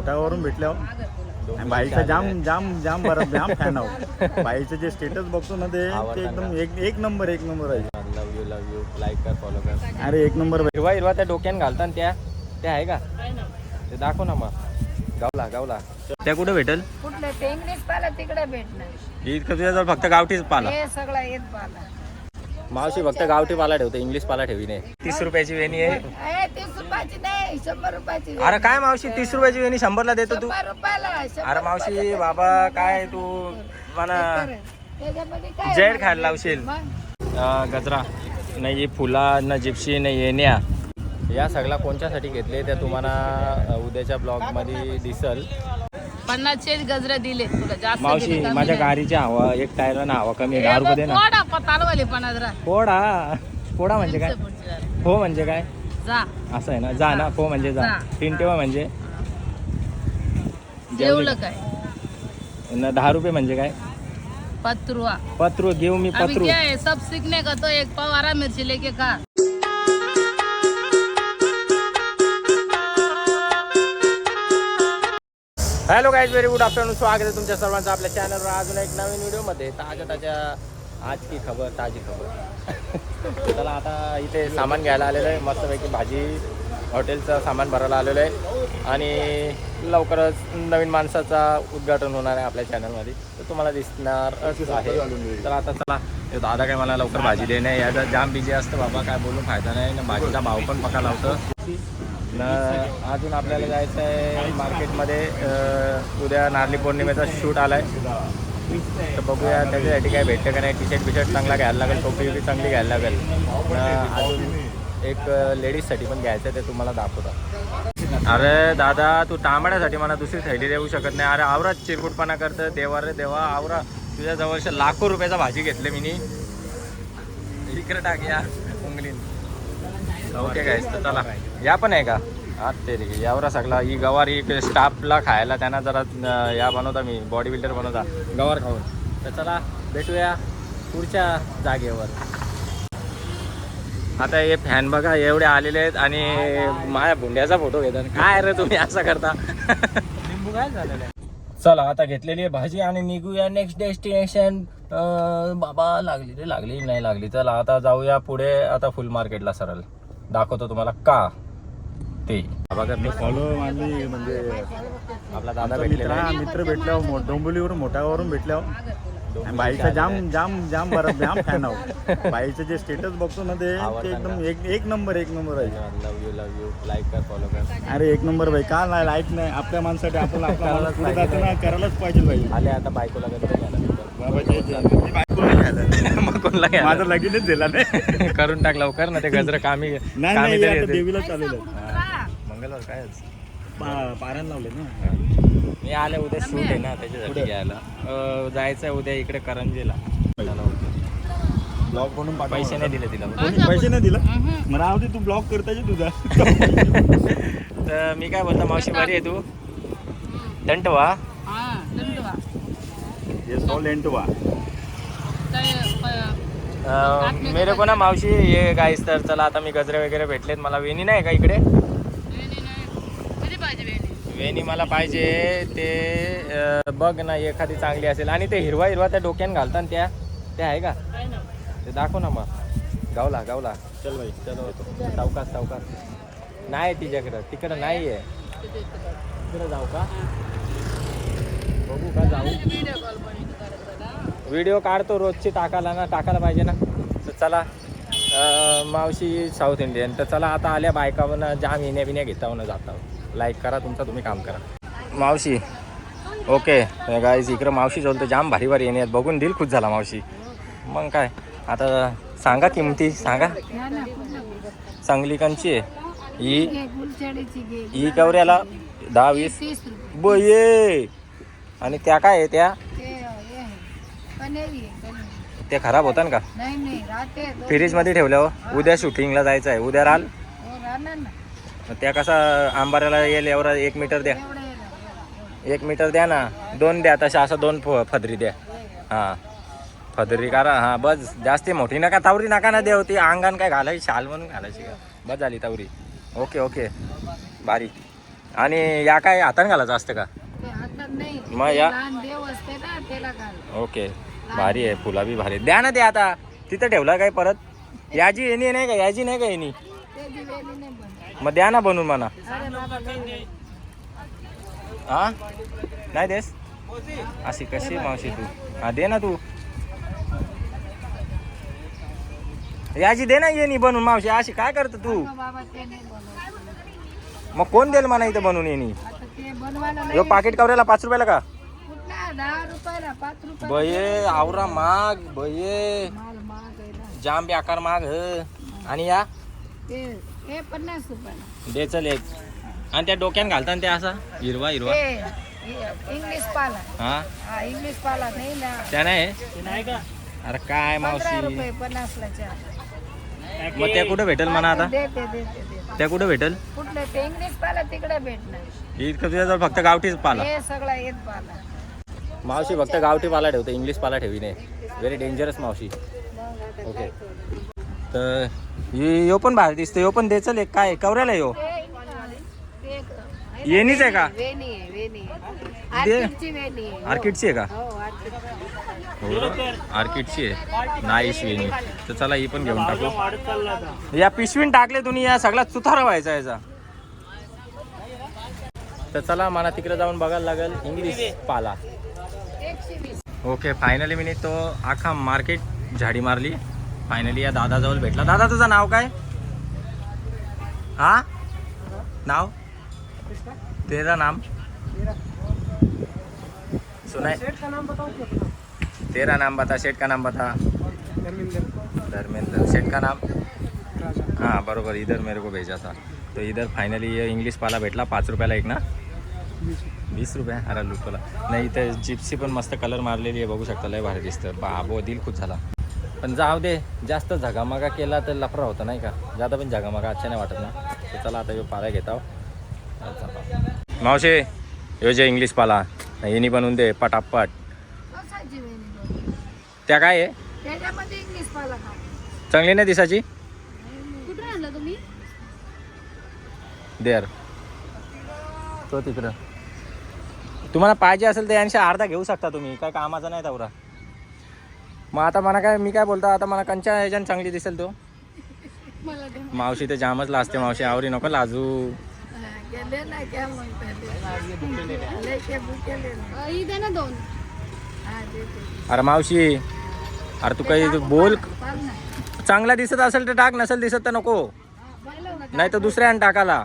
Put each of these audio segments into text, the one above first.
मोठ्यावरून भेटल्यावर. आणि बाईचा जाम जाम जाम बरं जाम फॅन आहोत बाईचं जे स्टेटस बघतो ना ते एकदम एक एक नंबर एक नंबर आहे. Love you love you like कर फॉलो कर. अरे एक नंबर हिरवा हिरवा त्या डोक्यान घालतात त्या त्या आहे का? ते दाखव ना मग. गावला गावला. त्या कुठं भेटेल? कुठलं? पाला तिकडे भेटणार. इतकं तुझ्याजवळ फक्त गावठीच पाला. हे सगळं येत पाला. मावशी फक्त गावठी पाला ठेवते इंग्लिश पाला ठेवी नाही तीस रुपयाची वेणी आहे. रुपयाची नाही शंभर रुपयाची अरे काय मावशी तीस रुपयाची वेणी शंभरला देतो तू? शंभर रुपयाला शंभर अरे मावशी रुपयाला बाबा काय तू मला त्याच्यामध्ये काय जेड खायला लावशील. मग? अं, गजरा नाही फुला न जिप्सी न येण्या या सगळ्या कोणच्यासाठी घेतले त्या तुम्हाला अं, उद्याच्या ब्लॉगमध्ये दिसल. पन्नासचे गजरे दिले तुला जास्त मावशी दिले, कमी माझ्या नाही. गाडीची हवा एक टायरला हवा कमी आहे दहा रुपये दे ना. पोडा पतालवाले पणादरा पोडा पोडा म्हणजे काय? हो म्हणजे काय? जा. असं आहे ना जा ना पो म्हणजे जा. तीन टेवा म्हणजे. जेवलं. काय? न दहा रुपये म्हणजे काय? पत्रुआ. पत्रू घेऊ मी अभी पत्रू क्या है? सब सीखने का तो एक पाव हरा मिर्ची लेके खा. Hello guys very good afternoon स्वागत आहे तुमच्या सर्वांचं आपल्या चॅनलवर अजून एक नवीन व्हिडिओमध्ये ताज्या ताज्या आज की खबर ताजी खबर. चला आता इथे सामान घ्यायला आलेलं आहे. मस्तपैकी भाजी हॉटेलचं सामान भरायला आलेलं आहे. आणि लवकरच नवीन माणसाचा उद्घाटन होणार आहे आपल्या चॅनलमध्ये तर तुम्हाला दिसणार आहे. तर आता चला दादा काय मला लवकर भाजी देणे याचा जाम बिझी असतं बाबा काय बोलून फायदा नाही. ना भाजीचा भाव पण पका लावतं न अजून आपल्याला जायचं आहे मार्केटमध्ये उद्या नारली पौर्णिमेचा शूट आला आहे तर बघूया त्याच्यासाठी काय भेटतं का नाही. टी शर्ट बिशर्ट चांगला घ्यायला लागेल टोपी बिपी चांगली घ्यायला लागेल. अजून एक लेडीजसाठी पण घ्यायचं आहे ते तुम्हाला दाखवतो. अरे दादा तू तांबड्यासाठी मला दुसरी थैली देऊ शकत नाही. अरे आवरा चिरकुटपणा करतं देवा रे देवा आवरा. तुझ्या जवळच्या लाखो रुपयाचा भाजी घेतले मी इकडे टाक या उंगलीन. ओके काय चला. या पण आहे का? ते रे यावरा सगळा ही गवार ही स्टाफला खायला त्यांना जरा या बनवता मी बॉडी बिल्डर बनवता. गवार खाऊन. तर चला भेटूया पुढच्या जागेवर. आता हे फॅन बघा एवढे आलेले आहेत आणि माझ्या भुंड्याचा फोटो घेतात. काय रे तुम्ही असं करता? लिंबू काय झालेलं आहे? चला आता घेतलेली आहे भाजी आणि निघूया नेक्स्ट डेस्टिनेशन बाबा लागली रे लागली नाही लागली. चला आता जाऊया पुढे आता फुल मार्केटला सरळ. दाखवतो तुम्हाला का? ते. मी फॉलो माझी म्हणजे आपला दादा भेटलेला मित्र आहे. मित्र भेटल्यावर मो- डोंबिवलीवरून मोठ्यावरून भेटल्यावर आणि बाईचा जाम जाम जाम बरं जाम फॅन आहोत बाईचं जे स्टेटस बघतो ना ते ते एकदम एक एक नंबर एक नंबर आहे. Love you love you like कर फॉलो कर. अरे एक नंबर बाई का नाही लाईक नाही? आपल्या माणसाठी आपण माणूस जातो ना करायलाच पाहिजे बाई आले आता बायकोला बाबा ते- ते- मी घ्यायला. मग कोणला घ्यायला? माझं लगीनच दिला नाही. करून टाक लवकर ना ते गजर कामी नाही कामी नाही तरी आता येते. देवीला आहे. मंगळवार काय आज? पा- पारायण लावले ना. मी आले उद्या शूट आहे ना त्याच्यासाठी घ्यायला अं, जायचं आहे उद्या इकडे करंजीला. okay. ब्लॉग म्हणून पाठव पैसे नाही दिले तिला. कोणी पैसे नाही दिला? मला आवडते तू ब्लॉग करताय तुझा. तर मी काय बोलतो मावशी बरी आहे तू? दंट वा हा वा अं, मेरे को ना मावशी ये गाईस तर चला आता मी गजरे वगैरे भेटलेत मला वेणी नाही का इकडे वेणी नाही. कधी पाहिजे वेणी? मला पाहिजे ते बघ ना एखादी चांगली असेल. आणि ते हिरवा हिरवा त्या डोक्यान घालतात त्या त्या आहे का? ते दाखव ना मग. गावला गावला. चल भाई चलो सावकास सावकास नाही तिच्याकडं. तिकडं नाही आहे तिकडं जाऊ का? बघू का जाऊ. व्हिडिओ काढतो रोजची टाकायला ना टाकायला पाहिजे ना. तर चला मावशी साऊथ इंडियन. तर चला आता आल्या बायकावन जाम येण्या बिण्या घेता जाता लाईक करा तुमचं तुम्ही काम करा. मावशी ओके गाईज इकडं मावशी बोलतो जाम भारी भारी येणे बघून दिल खुश झाला मावशी. मग काय? आता सांगा किमती सांगा. घ्या ना, कुठलं घे. चांगली कंची आहे. ही. ही कवऱ्याला दहा वीस. ब ये आणि त्या काय आहे त्या? ते, खराब होतात का? नाही नाही राहते. दोन- फ्रीजमध्ये ठेवल्यावर उद्या शूटिंगला जायचं आहे. उद्या राल हो, ना. त्या कसा आंबाऱ्याला येईल एवढा एक मीटर द्या. एक मीटर द्या ना दोन द्या तशा असं दोन फ- फदरी द्या. हां. फदरी करा हां बस जास्ती मोठी नका तावरी नका ना देव ती अंगान काय घालायची शाल म्हणून घालायची का? बस झाली तावरी. Okay okay. बारी. आणि या काय हाताने घालायचं असतं का? मग या- ओके. भारी आहे फुला बी भारी. आहे. द्या ना द्या आता. तिथं ठेवला काय परत? याची येणी नाही का याची नाही का येणी मग द्या ना बनवून म्हणा. हा? नाही देस? अशी कशी मावशी तू? हा दे ना तू. याची दे ना येणी बनवून मावशी अशी काय करतो तू? मग कोण देईल म्हणा इथं बनवून येणी? यो पाकिट कवऱ्याला पाच रुपयाला का? बये आवरा माग बये. माल जाम आकार माग ह. आणि या? हे पन्नास रुपयाला दे चल एक. आणि त्या डोक्यान घालताना ते असा? हिरवा हिरवा. हे इंग्लिश पाला. हा? हा इंग्लिश पाला नाही ना. त्या नाही? अरे काय पंधरा मावशी रुपये पन्नासला चार. मग त्या कुठं भेटेल म्हणा आता? देते देते देते त्या कुठं भेटेल? कुठलं ते इंग्लिश पाला तिकडे भेटणार. इतकं तुझ्याजवळ फक्त गावठीच पाला. हे सगळं येत पाला. मावशी फक्त गावठी पाला ठेवते इंग्लिश पाला ठेवी नाही व्हेरी डेंजरस मावशी ओके तर ये- पण बाहेर दिसतो यो पण दे चल एक काय कवऱ्याला यो. येणीच आहे का. आर्किडची आहे. का? हो आर्किड आर्किडची आहे. नाईश वेणी तर चला ही पण घेऊन टाकू. या पिशवीन टाकले तुम्ही या सगळा सुथारा व्हायचा याचा. तर चला मला तिकडे जाऊन बघायला लागेल इंग्लिश पाला. ओके फायनली मी तो अख्खा मार्केट झाडी मारली. फायनली या दादाजवळ भेटला. दादा तुझं नाव काय? हा? नाव? तेरा नाम? सुनाय तेरा नाम बता शेठ का नाम बता? धर्मेंद्र. शेठ का नाम? हाँ बरोबर. इधर मेरे को भेजा था. तो इधर फायनली ये इंग्लिश पाला भेटला. पाच रुपयाला एक ना? वीस रुपये? अरे लुटला नाही इथं जिप्सी पण मस्त कलर मारलेली आहे. बघू शकता लय भारी दिसतं बाबो दिल खूप झाला. पण जाऊ दे जास्त झगामगा केला तर लफरा होता नाही का? जाता पण झगामगा अच्छा नाही वाटत ना. तर चला आता यो पाला घेता मावशे यो जे इंग्लिश पाला. येणी बनवून दे पटापट. त्या काय आहे? चांगली नाही दिसाची देर. तो तिकडं. तुम्हाला पाहिजे असेल तर यांशी अर्धा घेऊ शकता तुम्ही. काय कामाचा नाही तेवढा मग आता मला काय मी काय बोलतो आता मला कंच्या ह्याच्यानं चांगली दिसेल तो मला ते मावशी तर जामच लाजते मावशी आवरी नको लाजू हा. ही हा. अरे मावशी अरे तू काही बोल. चांगला दिसत असेल तर टाक नसेल दिसत तर नको? नाही तर दुसऱ्यानं टाकाला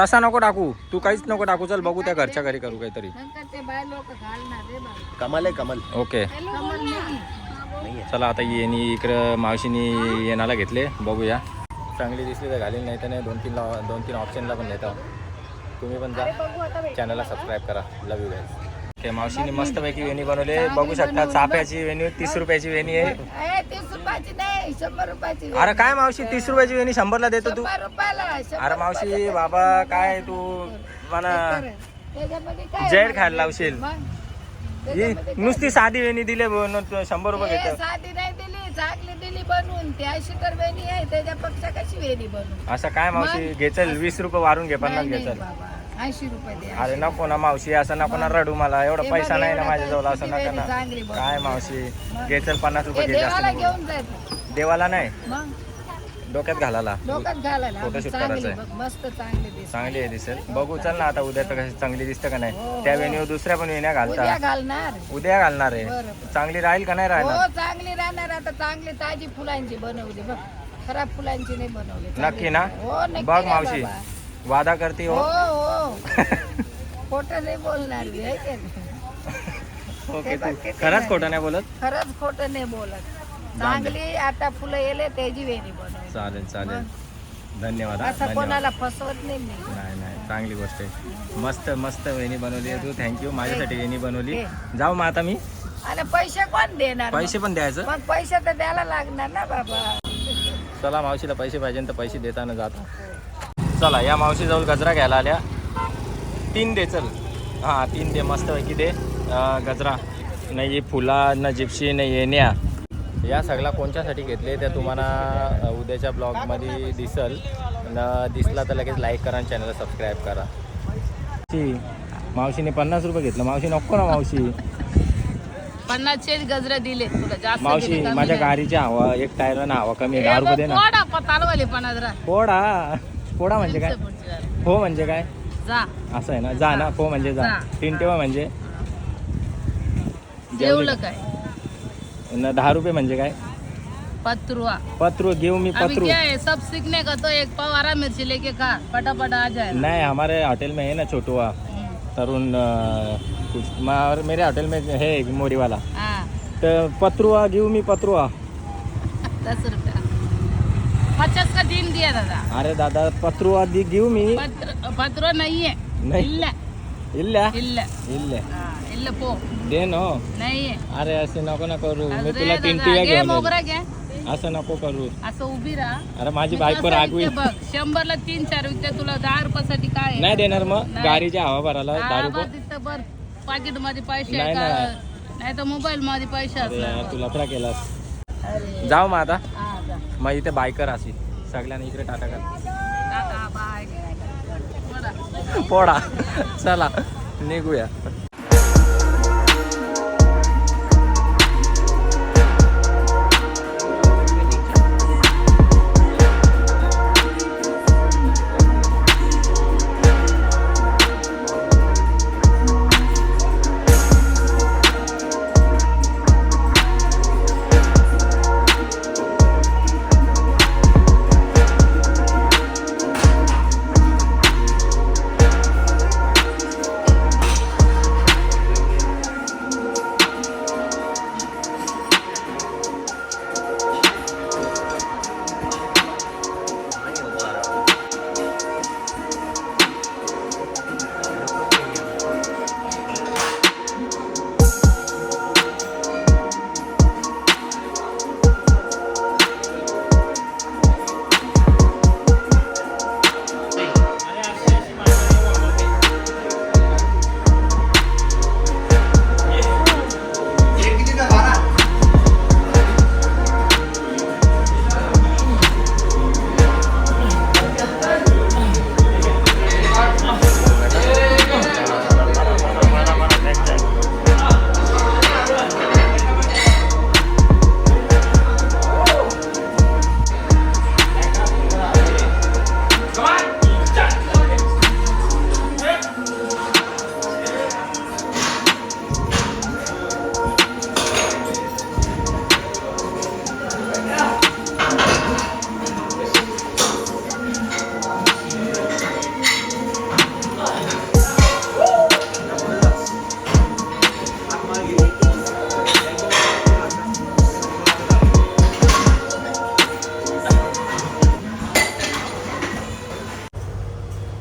तसा नको टाकू. तू काहीच नको टाकू. चल बघू त्या घरच्या घरी करू काहीतरी. नंतर ते बाय लोक घालणार रे बाबा कमल आहे कमल. ओके. कमल नाही. चला आता येणी इकडं मावशीनी येणाला घेतले. बघूया. चांगली दिसली तर घालीन नाही तर नाही. दोन तीन ला- दोन तीन ऑप्शनला पण नेता. तुम्ही पण जा. चॅनलला सबस्क्राईब करा. लव यू गाईज ओके मावशीने मस्तपैकी वेणी बनवले. बघू शकता चाफ्याची वेणी तीस रुपयाची वेणी आहे. ए, तीस रुपयाची नाही शंभर रुपयाची अरे काय मावशी तीस रुपयाची वेणी शंभरला देतो तू? शंभर रुपयाला शंभर अरे मावशी रुपयाला. बाबा काय तू? मला त्याच्यामध्ये काय जेड खायला लावशील. मग? ही त्याच्यामध्ये काय? नुसती साधी वेणी दिले बनवून शंभर रुपये घेतो साधी नाही दिली चांगली दिली बनवून. ती अशी तर वेणी आहे त्याच्यापेक्षा कशी वेणी बनवून असं काय मावशी घे चल वीस रुपये वारून घे पन्नास नाही, घे नाही चल बाबा. ऐंशी रुपये अरे नको ना मावशी असं नको ना रडू मला. एवढा ते पैसा बघ, नाही ना एवढा माझ्याजवळ असं किती नका ना. चांगली. काय मावशी? मग? घे चल पन्नास ते रुपये घे जास्त देवाला नको. घेऊन जात देवाला नाही. मग? डोक्यात घालायला. डोक्यात घालायला. फोटोशूट चांगली करायचं बघ, मस्त चांगली दिसते चांगली आहे दिसेल. बघू चल ना आता उद्या तर कशी चांगली दिसतं का हो, नाही त्या वेणीवर दुसऱ्या पण वेण्या उद्या घालता घालणार. उद्या घालणार आहे. बरं. चांगली राहील का नाही राहणार? हो चांगली राहणार. आता चांगली ताजी फुलांची बनवली बघ. खराब फुलांची नाही बनवली. चांगली. नक्की ना? हो नक्की बघ रे मावशी. बाबा. वादा करते हो. हो हो. खोटं नाही बोलणार है? ओके ते खरंच. खोटं नाही बोलत? खरंच खोटं नाही बोलत. चांगली आता फुलं येले त्याची वेणी बनवली. चालेल चालेल. धन्यवाद असं कोणाला फसवत नाही मी. नाही नाही चांगली गोष्ट आहे. मस्त मस्त वेणी बनवली आहे तू. थँक्यू माझ्यासाठी वेणी बनवली. जाऊ मग आता मी. आणि पैसे कोण देणार पैसे पण द्यायचं. मग पैसे तर द्यायला लागणार ना बाबा. चला मावशीला पैसे पाहिजे तर पैसे देताना जाता. चला या मावशी जवळ गजरा घ्यायला आल्या. तीन दे चल. हां तीन दे मस्तपैकी दे. गजरा. नाही फुला न जिप्सी नाही येण्या या सगळ्या कोणच्यासाठी घेतले त्या तुम्हाला उद्याच्या ब्लॉगमध्ये दिसल. न दिसला तर लगेच लाईक करा आणि चॅनलला सबस्क्राईब करा. मावशीने पन्नास रुपये घेतलं. मावशी नको ना मावशी. पन्नासचे गजरे दिले. तुला जास्त मावशी माझ्या नाही. गाडीची हवा एक टायरला हवा कमी दहा रुपये दे ना. पोडा, पोडा म्हणजे काय. हो म्हणजे काय? जा. असं आहे ना? जा ना. हो म्हणजे जा. तीन टेवा म्हणजे. जेवलं. काय? न दहा रुपये म्हणजे काय? पत्रुआ. पत्रू घेऊ मी अभी पत्रू क्या है? सब सीखने का तो एक पाव हरा मिर्ची लेके खा. फटाफट आ जाए नहीं हमारे होटल में है ना छोटुआ. तरुण कुछ मेरे होटल में है मोरी वाला तर पत्रुआ घेऊ मी पत्रुआ. दस रुपया. पचास का तीन दिया दादा अरे दादा पत्रुआ दी घेऊ मी पत्र पत्र नहीं है नहीं. इल्ल ಇಲ್ಲ इल्ल ಇಲ್ಲ हाँ, इल्ल पो देनो नाही आहे अरे असं नको ना करू मी अरे तुला तीन दादा, टिव्या घे घेऊन येईल. मोगरा घे असं नको करू असं उभी राहा अरे माझी मी बायको कसं रागवी विकते बघ शंभरला तीन चार विकते तुला दहा रुपयासाठी काय आहे? नाही देणार मग नाही. गाडीच्या हवा भरायला दहा हा, रुपये बरं, तिथं बर पाकिट मध्ये पैसे नाही आहे ना. का नाही तर मोबाईल मध्ये पैसे अरे यार, असणार तू लफडा केलास अरे जाऊ मग आता हा, जा. मग इथे बायकर असेल सगळ्यांना इकडे टाटा कर. पोडा. चला निघूया.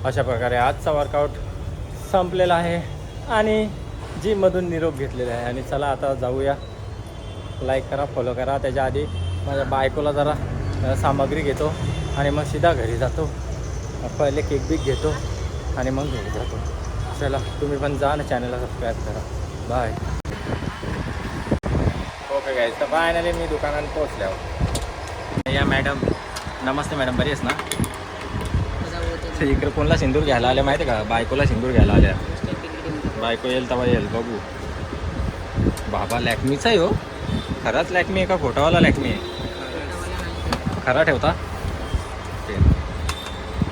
अशा प्रकारे आजचा वर्कआउट संपलेला आहे. आणि जिममधून निरोप घेतलेला आहे. आणि चला आता जाऊया. लाईक करा फॉलो करा. त्याच्या आधी माझ्या बायकोला जरा सामग्री घेतो. आणि मग सीधा घरी जातो. पहिले केक बीक घेतो. आणि मग घरी जातो. चला तुम्ही पण जा ना चॅनलला सबस्क्राईब करा. बाय ओके गाईज तर फायनली मी दुकानात पोचल्यावर या मॅडम नमस्ते मॅडम बरी आहेस ना? इकडे कोणला सिंदूर घ्यायला आल्या माहिती आहे का? बायकोला सिंदूर घ्यायला आल्या. बायको येईल तेव्हा येईल बघू. बाबा लॅक्मीचा आहे हो. खराच लॅक्मी आहे का? फोटोवाला लॅक्मी आहे. खरा ठेवता?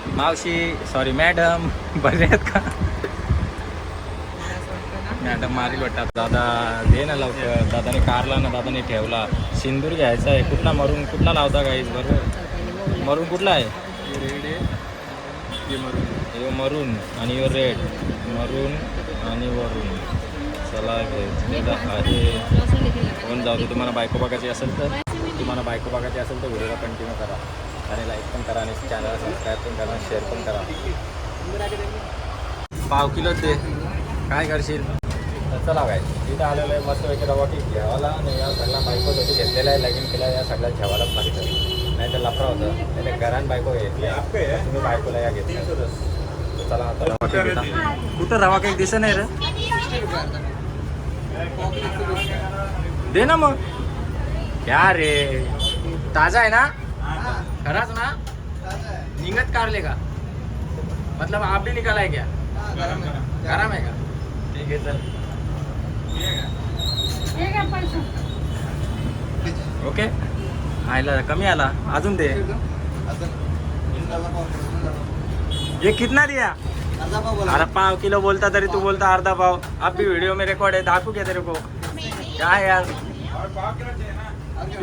मावशी सॉरी मॅडम बरे आहेत का? मॅडम मारील वाटतात दादा दे ना लवकर. दादाने कारला ना दादाने ठेवला. सिंदूर घ्यायचा आहे. कुठला मरून कुठला लावता गाईज बरोबर. मरून कुठला आहे? यो मरून आणि यो रेड मरून आणि वरून. चला घे अरे कोण जाऊ दे तुम्हाला बायको बघायची असेल तर? तुम्हाला बायको बघायची असेल तर व्हिडिओला कंटिन्यू करा. आणि लाईक पण करा आणि चॅनलला सबस्क्राईब पण करा शेअर पण करा. पाव किलोच दे. काय करशील? तर चला काय तिथं आलेलं आहे मस्तपैकी रवा केक घ्यावाला आणि या सगळ्या बायकोसाठी घेतलेला आहे लगीन केला या सगळ्या ठेवायलाच लागतं नाही तर लफडा होतं. नाही तर घरान बायको घेतली. तुम्ही बायकोला या घेतल्या. चला आता रवा केक घेता कुठं रवा केक दिसत नाही रे? दे ना मग. क्या रे. ताजा आहे ना? खराच ना? निघत कारले का? मतलब आप भी निकाला है क्या? गरम है का? ठीक आहे चल. ओके? आयला कमी आला. अजून दे. ये कितना दिया? अरे पाव किलो बोलता तरी तू बोलता अर्धा पाव. अब भी वीडियो में रिकॉर्ड है दाखवू क्या तेरे को? क्या है यार?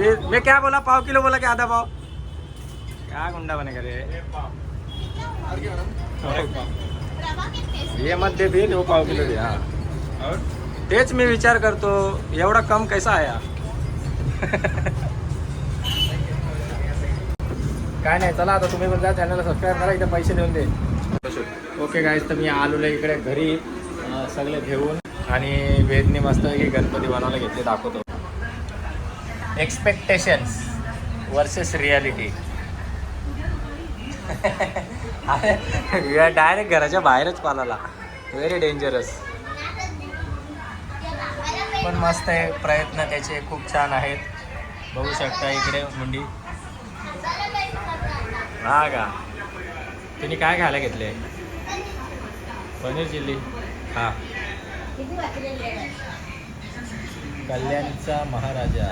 ये मैं क्या बोला? पाव किलो बोला क्या आधा पाव? क्या गुंडा बनेगा रे ये मत दे भी वो पाव किलो दे तेच मी विचार करतो एवढा कम कैसा आया? काय नाही चला आता तुम्ही पण जा चॅनलला सबस्क्राईब करा इथे पैसे देऊन दे. ओके गाईज तर मी आलेलो इकडे घरी सगळे घेऊन आणि वेदने मस्त की गणपती बनवायला घेतले दाखवतो. एक्सपेक्टेशन्स वर्सेस रियालिटी डायरेक्ट घराच्या बाहेरच पालाला. व्हेरी डेंजरस पण मस्त आहे प्रयत्न त्याचे खूप छान आहेत. बघू शकता इकडे मुंडी. हा का? तुम्ही काय खायला घेतले? पनीर चिल्ली. हा. कल्याणचा महाराजा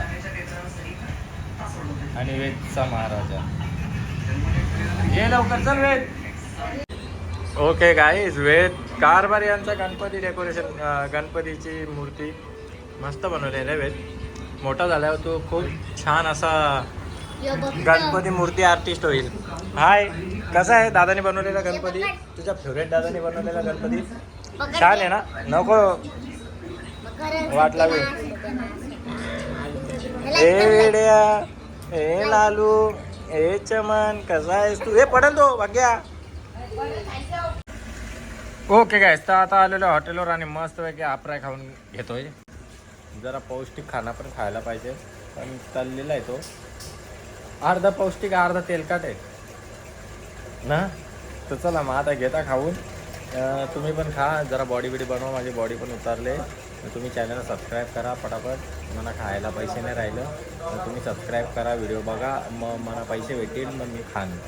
आणि वेदचा महाराजा. ये लवकर चल वेद. ओके गाईज वेद कारभार यांचा गणपती डेकोरेशन गणपतीची मूर्ती मस्त बनवलेली आहे वेद. मोठा झाल्यावर तो खूप छान असा गणपती मूर्ती आर्टिस्ट होईल. हाय कसा आहे दादाने बनवलेला गणपती? तुझ्या फेवरेट दादाने बनवलेला गणपती? छान आहे ना? नको वाट लागू ए वेड्या ए लालू ए चमन कसा आहेस तू? हे पडेल तो भाग्या ओके काय तर आता आलेलो हॉटेलवर आणि मस्त पैकी आपराय खाऊन घेतोय. जरा पौष्टिक खाना पण खायला पाहिजे. पण तळलेला आहे तो. अर्धा पौष्टिक अर्धा तेलकट आहे. ना? तर चला मग आता घेता खाऊन. तुम्ही पण खा जरा बॉडी बिडी बनवा माझी बॉडी पण उतारले. तुम्ही चॅनलला सबस्क्राईब करा पटापट. मला खायला पैसे नाही राहिलं. तर तुम्ही सबस्क्राईब करा व्हिडिओ बघा. मग मला पैसे भेटतील मग मी खान.